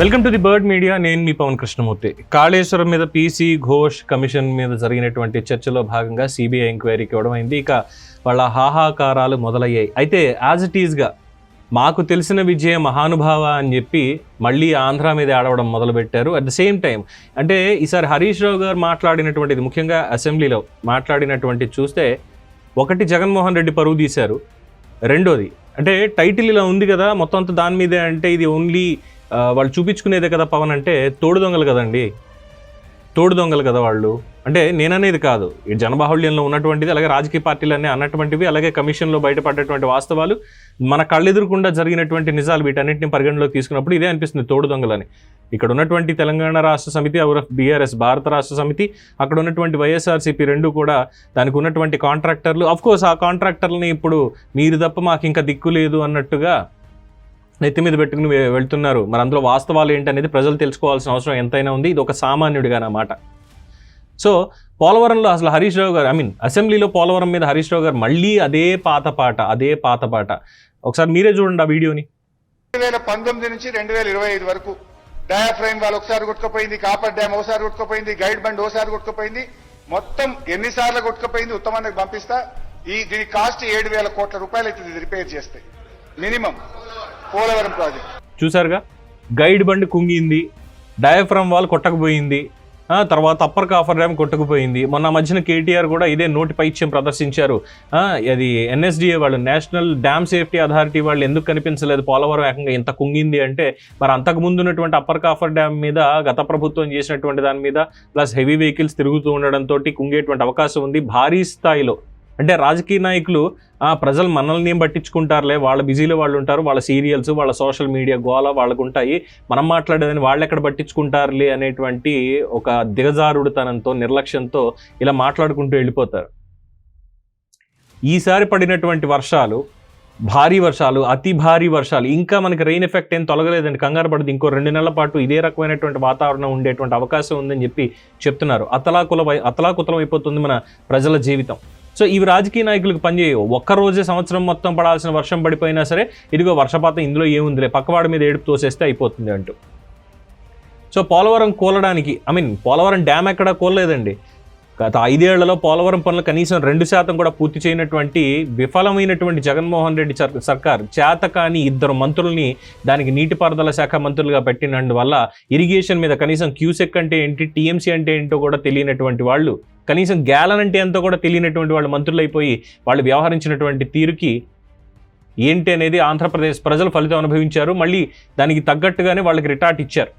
Welcome to the bird media. నేను మీ పవన్ కృష్ణమూర్తి. కాళేశ్వరం మీద పీసీ ఘోష్ కమిషన్ మీద జరిగినటువంటి చర్చలో భాగంగా సిబిఐ ఎంక్వైరీకి ఇవ్వడం అయింది ఇక వాళ్ళ హాహాకారాలు మొదలయ్యాయి. అయితే యాజ్ ఇట్ ఈజ్గా మాకు తెలిసిన విజయ మహానుభావ అని చెప్పి మళ్ళీ ఆంధ్ర మీద ఆడవడం మొదలుపెట్టారు. అట్ ద సేమ్ టైం అంటే ఈసారి హరీష్ రావు గారు మాట్లాడినటువంటిది ముఖ్యంగా అసెంబ్లీలో మాట్లాడినటువంటి చూస్తే ఒకటి జగన్మోహన్ రెడ్డి పరువు తీశారు. రెండోది అంటే టైటిల్ ఇలా ఉంది కదా మొత్తం అంతా దాని మీదే అంటే ఇది ఓన్లీ వాళ్ళు చూపించుకునేదే కదా పవన్ అంటే తోడు దొంగలు కదండి. తోడు దొంగలు కదా వాళ్ళు. అంటే నేననేది కాదు. ఈ జనబాహుళ్యంలో ఉన్నటువంటిది అలాగే రాజకీయ పార్టీలన్నీ అన్నటువంటివి అలాగే కమిషన్లో బయటపడేటువంటి వాస్తవాలు మన కళ్ళెదురకుండా జరిగినటువంటి నిజాలు వీటన్నింటిని పరిగణలోకి తీసుకున్నప్పుడు ఇదే అనిపిస్తుంది తోడు దొంగలని. ఇక్కడ ఉన్నటువంటి తెలంగాణ రాష్ట్ర సమితి అవర్ బీఆర్ఎస్ భారత రాష్ట్ర సమితి అక్కడ ఉన్నటువంటి వైఎస్ఆర్సీపీ రెండు కూడా దానికి ఉన్నటువంటి కాంట్రాక్టర్లు. అఫ్కోర్స్ ఆ కాంట్రాక్టర్లని ఇప్పుడు మీరు తప్ప మాకు ఇంకా దిక్కు లేదు అన్నట్టుగా నెత్తి మీద పెట్టుకుని వెళ్తున్నారు. మరి అందులో వాస్తవాలు ఏంటనేది ప్రజలు తెలుసుకోవాల్సిన అవసరం ఎంతైనా ఉంది. ఇది ఒక సామాన్యుడిగా అన్నమాట సో పోలవరంలో అసలు హరీష్ రావు గారు ఐ మీన్ అసెంబ్లీలో పోలవరం మీద హరీష్ రావు గారు మళ్ళీ అదే పాత పాట అదే పాత పాట. ఒకసారి మీరే చూడండి ఆ వీడియోని. రెండు వేల పంతొమ్మిది నుంచి రెండు వేల ఇరవై ఐదు వరకు డయాఫ్రైమ్ వాళ్ళు ఒకసారి కొట్టుకుపోయింది కాపర్ డ్యామ్ ఒకసారి కొట్టుకుపోయింది గైడ్ బండ్ ఒకసారి కొట్టుకుపోయింది. మొత్తం ఎన్నిసార్లు కొట్టుకుపోయింది ఉత్తమానికి పంపిస్తా. ఈ దీని కాస్ట్ ఏడు వేల కోట్ల రూపాయలు అవుతుంది రిపేర్ చేస్తే మినిమం. పోలవరం ప్రాజెక్ట్ చూసారుగా గైడ్ బండి కుంగింది డయాఫ్రమ్ వాల్ కొట్టకపోయింది తర్వాత అప్పర్ కాఫర్ డ్యామ్ కొట్టుకుపోయింది. మొన్న మధ్యన కేటీఆర్ కూడా ఇదే నోటి పైత్యం ప్రదర్శించారు. అది ఎన్ఎస్డిఏ వాళ్ళు నేషనల్ డ్యామ్ సేఫ్టీ అథారిటీ వాళ్ళు ఎందుకు కనిపించలేదు పోలవరం ఏకంగా ఇంత కుంగింది అంటే మరి అంతకు ముందు ఉన్నటువంటి అప్పర్ కాఫర్ డ్యామ్ మీద గత ప్రభుత్వం చేసినటువంటి దాని మీద ప్లస్ హెవీ వెహికల్స్ తిరుగుతూ ఉండడంతో కుంగేటువంటి అవకాశం ఉంది. భారీ స్థాయిలో అంటే రాజకీయ నాయకులు ఆ ప్రజలు మనల్ని ఏం పట్టించుకుంటారులే? వాళ్ళ బిజీలో వాళ్ళు ఉంటారు వాళ్ళ సీరియల్స్ వాళ్ళ సోషల్ మీడియా గోల వాళ్ళకు ఉంటాయి మనం మాట్లాడేదని వాళ్ళు ఎక్కడ పట్టించుకుంటారులే అనేటువంటి ఒక దిగజారుడుతనంతో నిర్లక్ష్యంతో ఇలా మాట్లాడుకుంటూ వెళ్ళిపోతారు. ఈసారి పడినటువంటి వర్షాలు భారీ వర్షాలు అతి భారీ వర్షాలు ఇంకా మనకి రెయిన్ ఎఫెక్ట్ ఏం తొలగలేదండి. కంగారు పడదు ఇంకో రెండు నెలల పాటు ఇదే రకమైనటువంటి వాతావరణం ఉండేటువంటి అవకాశం ఉందని చెప్పి చెప్తున్నారు. అతలాకుల అతలాకుతలం అయిపోతుంది మన ప్రజల జీవితం. సో ఇవి రాజకీయ నాయకులకు పనిచేయవు. ఒక్క రోజే సంవత్సరం మొత్తం పడాల్సిన వర్షం పడిపోయినా సరే ఇదిగో వర్షపాతం ఇందులో ఏముందిలే పక్కవాడి మీద ఏడుపు తోసేస్తే అయిపోతుంది అంటూ. సో పోలవరం కూలడానికి ఐ మీన్ పోలవరం డ్యామ్ ఎక్కడ కూలలేదండి. గత ఐదేళ్ళలో పోలవరం పనులు కనీసం రెండు శాతం కూడా పూర్తి చేయనటువంటి విఫలమైనటువంటి జగన్మోహన్ రెడ్డి సర్కార్ సర్కార్ చేతకాని ఇద్దరు మంత్రుల్ని దానికి నీటిపారుదల శాఖ మంత్రులుగా పెట్టినందువల్ల ఇరిగేషన్ మీద కనీసం క్యూసెక్ అంటే ఏంటి టీఎంసీ అంటే ఏంటో కూడా తెలియనటువంటి వాళ్ళు కనీసం గ్యాలన్ అంటే ఎంతో కూడా తెలియనటువంటి వాళ్ళు మంత్రులైపోయి వాళ్ళు వ్యవహరించినటువంటి తీరుకి ఏంటి అనేది ఆంధ్రప్రదేశ్ ప్రజలు ఫలితం అనుభవించారు. మళ్ళీ దానికి తగ్గట్టుగానే వాళ్ళకి రిటార్ట్ ఇచ్చారు.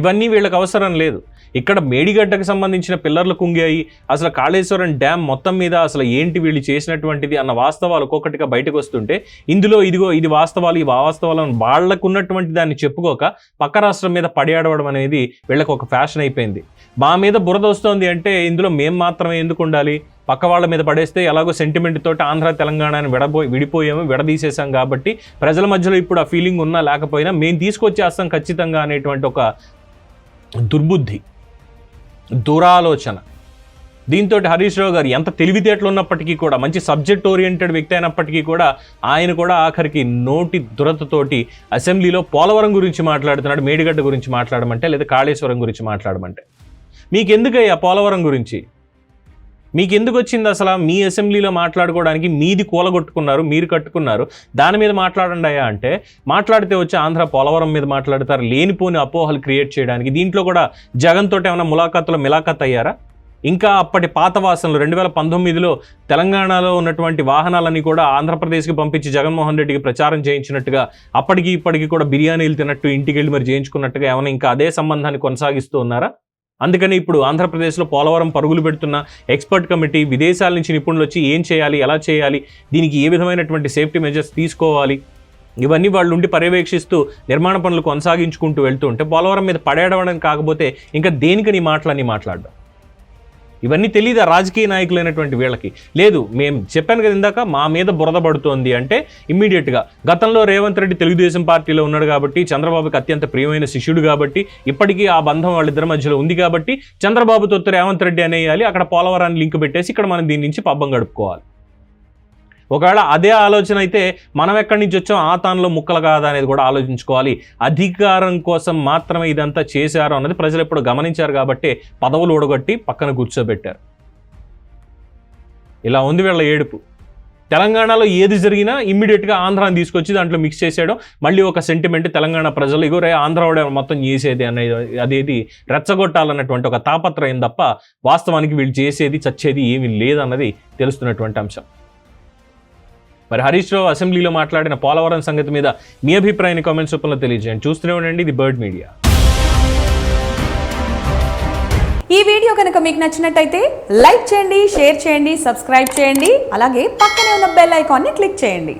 ఇవన్నీ వీళ్ళకి అవసరం లేదు. ఇక్కడ మేడిగడ్డకు సంబంధించిన పిల్లర్లు కుంగాయి అసలు కాళేశ్వరం డ్యామ్ మొత్తం మీద అసలు ఏంటి వీళ్ళు చేసినటువంటిది అన్న వాస్తవాలు ఒక్కొక్కటిగా బయటకు వస్తుంటే ఇందులో ఇదిగో ఇది వాస్తవాలు ఈ వాస్తవాలను వాళ్ళకు ఉన్నటువంటి దాన్ని చెప్పుకోక పక్క రాష్ట్రం మీద పడియాడవడం అనేది వీళ్ళకి ఒక ఫ్యాషన్ అయిపోయింది. మా మీద బురద వస్తోంది అంటే ఇందులో మేము మాత్రమే ఎందుకు ఉండాలి? పక్క వాళ్ళ మీద పడేస్తే ఎలాగో సెంటిమెంట్ తోటి ఆంధ్ర తెలంగాణని విడబో విడిపోయాము విడదీసేసాం కాబట్టి ప్రజల మధ్యలో ఇప్పుడు ఆ ఫీలింగ్ ఉన్నా లేకపోయినా మేము తీసుకొచ్చేస్తాం ఖచ్చితంగా అనేటువంటి ఒక దుర్బుద్ధి దురాలోచన. దీంతో హరీష్ రావు గారు ఎంత తెలివితేటలు ఉన్నప్పటికీ కూడా మంచి సబ్జెక్ట్ ఓరియంటెడ్ వ్యక్తి అయినప్పటికీ కూడా ఆయన కూడా ఆఖరికి నోటి దురతతోటి అసెంబ్లీలో పోలవరం గురించి మాట్లాడుతున్నాడు మేడిగడ్డ గురించి మాట్లాడమంటే లేదా కాళేశ్వరం గురించి మాట్లాడమంటే. మీకు ఎందుకయ్యా పోలవరం గురించి? మీకు ఎందుకు వచ్చింది అసలు మీ అసెంబ్లీలో మాట్లాడుకోవడానికి? మీది కూలగొట్టుకున్నారు మీరు కట్టుకున్నారు. దాని మీద మాట్లాడండి అయ్యా అంటే మాట్లాడితే వచ్చి ఆంధ్ర పోలవరం మీద మాట్లాడతారు లేనిపోని అపోహలు క్రియేట్ చేయడానికి. దీంట్లో కూడా జగన్ తోటి ఏమైనా ములాఖాతులో మిలాఖత్ అయ్యారా? ఇంకా అప్పటి పాత వాసనలు రెండు వేల పంతొమ్మిదిలో తెలంగాణలో ఉన్నటువంటి వాహనాలన్నీ కూడా ఆంధ్రప్రదేశ్కి పంపించి జగన్మోహన్ రెడ్డికి ప్రచారం చేయించినట్టుగా అప్పటికి ఇప్పటికి కూడా బిర్యానీలు తిన్నట్టు ఇంటికి వెళ్ళి మరి చేయించుకున్నట్టుగా ఏమైనా ఇంకా అదే సంబంధాన్ని కొనసాగిస్తూ ఉన్నారా? అందుకని ఇప్పుడు ఆంధ్రప్రదేశ్లో పోలవరం పరుగులు పెడుతున్న ఎక్స్పర్ట్ కమిటీ విదేశాల నుంచి నిపుణులు వచ్చి ఏం చేయాలి ఎలా చేయాలి దీనికి ఏ విధమైనటువంటి సేఫ్టీ మెజర్స్ తీసుకోవాలి ఇవన్నీ వాళ్ళు ఉండి పర్యవేక్షిస్తూ నిర్మాణ పనులు కొనసాగించుకుంటూ వెళ్తూ ఉంటే పోలవరం మీద పడేయడం కాకపోతే ఇంకా దేనికి నీ మాటలని మాట్లాడడం ఇవన్నీ తెలియదా రాజకీయ నాయకులైనటువంటి వీళ్ళకి? లేదు మేము చెప్పాను కదా ఇందాక మా మీద బురద పడుతోంది అంటే ఇమ్మీడియట్గా. గతంలో రేవంత్ రెడ్డి తెలుగుదేశం పార్టీలో ఉన్నాడు కాబట్టి చంద్రబాబుకి అత్యంత ప్రియమైన శిష్యుడు కాబట్టి ఇప్పటికీ ఆ బంధం వాళ్ళిద్దరి మధ్యలో ఉంది కాబట్టి చంద్రబాబుతో రేవంత్ రెడ్డి అనేయాలి అక్కడ పోలవరాన్ని లింక్ పెట్టేసి ఇక్కడ మనం దీని నుంచి పబ్బం గడుపుకోవాలి. ఒకవేళ అదే ఆలోచన అయితే మనం ఎక్కడి నుంచి వచ్చాం? ఆ తానులో ముక్కలు కాదా అనేది కూడా ఆలోచించుకోవాలి. అధికారం కోసం మాత్రమే ఇదంతా చేశారు అన్నది ప్రజలు ఎప్పుడు గమనించారు కాబట్టి పదవులు ఊడగొట్టి పక్కన కూర్చోబెట్టారు. ఇలా ఉంది వీళ్ళ ఏడుపు. తెలంగాణలో ఏది జరిగినా ఇమ్మీడియట్గా ఆంధ్రాని తీసుకొచ్చి దాంట్లో మిక్స్ చేసేయడం మళ్ళీ ఒక సెంటిమెంట్ తెలంగాణ ప్రజలు ఇగోరే ఆంధ్ర వాడే మొత్తం చేసేది అనేది అదేది రెచ్చగొట్టాలన్నటువంటి ఒక తాపత్రయం తప్ప వాస్తవానికి వీళ్ళు చేసేది చచ్చేది ఏమీ లేదన్నది తెలుస్తున్నటువంటి అంశం. మరి హరీష్ రావు అసెంబ్లీలో మాట్లాడిన పోలవరం సంగతి మీద మీ అభిప్రాయాన్ని కామెంట్స్ రూపంలో తెలియజేయండి. చూస్తూనే ఉండండి ఇది బర్డ్ మీడియా. ఈ వీడియో కనుక మీకు నచ్చినట్టయితే లైక్ చేయండి షేర్ చేయండి సబ్స్క్రైబ్ చేయండి. అలాగే పక్కనే ఉన్న బెల్ ఐకాన్ని క్లిక్ చేయండి.